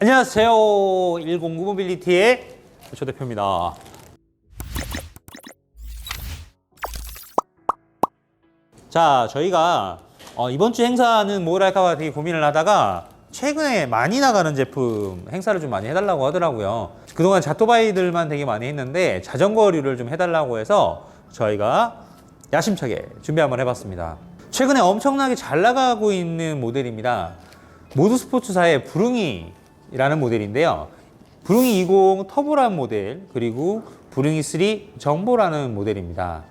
안녕하세요. 109 모빌리티의 조 대표입니다. 자, 저희가 어, 이번 주 행사는 뭘 할까 되게 고민을 하다가 최근에 많이 나가는 제품 행사를 좀 많이 해달라고 하더라고요. 그동안 자토바이들만 되게 많이 했는데 자전거류를 좀 해달라고 해서 저희가 야심차게 준비 한번 해봤습니다. 최근에 엄청나게 잘 나가고 있는 모델입니다. 모드스포츠사의 부릉이 라는 모델인데요. 부릉이 20 터보라는 모델 그리고 부릉이 3 정보라는 모델입니다.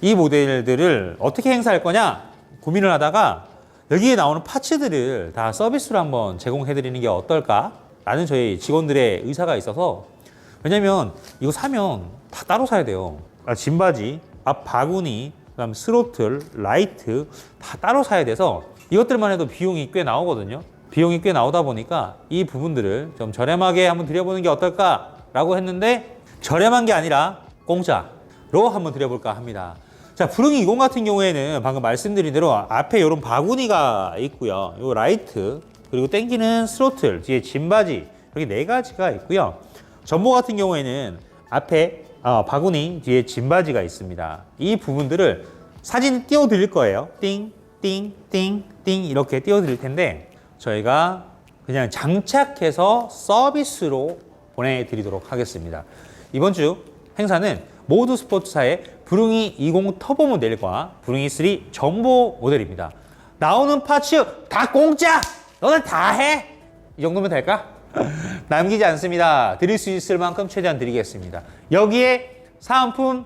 이 모델들을 어떻게 행사할 거냐 고민을 하다가 여기에 나오는 파츠들을 다 서비스로 한번 제공해 드리는 게 어떨까? 라는 저희 직원들의 의사가 있어서 왜냐면 이거 사면 다 따로 사야 돼요. 아, 짐바지, 앞 바구니, 그다음 스로틀, 라이트 다 따로 사야 돼서 이것들만 해도 비용이 꽤 나오거든요. 비용이 꽤 나오다 보니까 이 부분들을 좀 저렴하게 한번 드려보는 게 어떨까라고 했는데 저렴한 게 아니라 공짜로 한번 드려볼까 합니다. 자, 부릉이 20 같은 경우에는 방금 말씀드린 대로 앞에 이런 바구니가 있고요. 요 라이트 그리고 땡기는 스로틀 뒤에 짐바지 이렇게 네 가지가 있고요. 전보 같은 경우에는 앞에 어, 바구니 뒤에 짐바지가 있습니다. 이 부분들을 사진 띄워 드릴 거예요. 띵, 띵, 띵, 띵 이렇게 띄워 드릴 텐데 저희가 그냥 장착해서 서비스로 보내드리도록 하겠습니다. 이번 주 행사는 모두 스포츠사의 부릉이 20 터보 모델과 부릉이 3 전보 모델입니다. 나오는 파츠 다 공짜! 너네 다 해! 이 정도면 될까? 남기지 않습니다. 드릴 수 있을 만큼 최대한 드리겠습니다. 여기에 사은품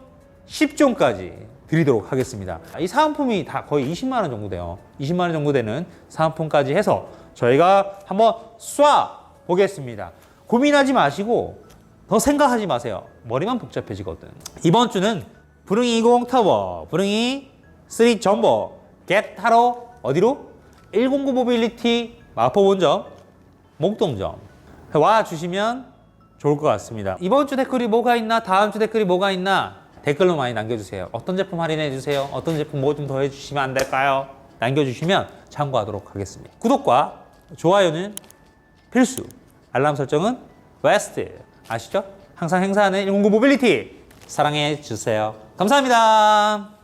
10종까지 드리도록 하겠습니다. 이 사은품이 다 거의 20만 원 정도 돼요. 20만 원 정도 되는 사은품까지 해서 저희가 한번 쏴 보겠습니다. 고민하지 마시고 더 생각하지 마세요. 머리만 복잡해지거든. 이번 주는 부릉이 20 터보, 부릉이 3 전보 겟 타러 어디로? 109 모빌리티 마포 본점, 목동점 와 주시면 좋을 것 같습니다. 이번 주 댓글이 뭐가 있나? 다음 주 댓글이 뭐가 있나? 댓글로 많이 남겨주세요. 어떤 제품 할인해 주세요. 어떤 제품 뭐 좀 더 해주시면 안 될까요? 남겨주시면 참고하도록 하겠습니다. 구독과 좋아요는 필수. 알람 설정은 웨스트. 아시죠? 항상 행사하는 109 모빌리티 사랑해 주세요. 감사합니다.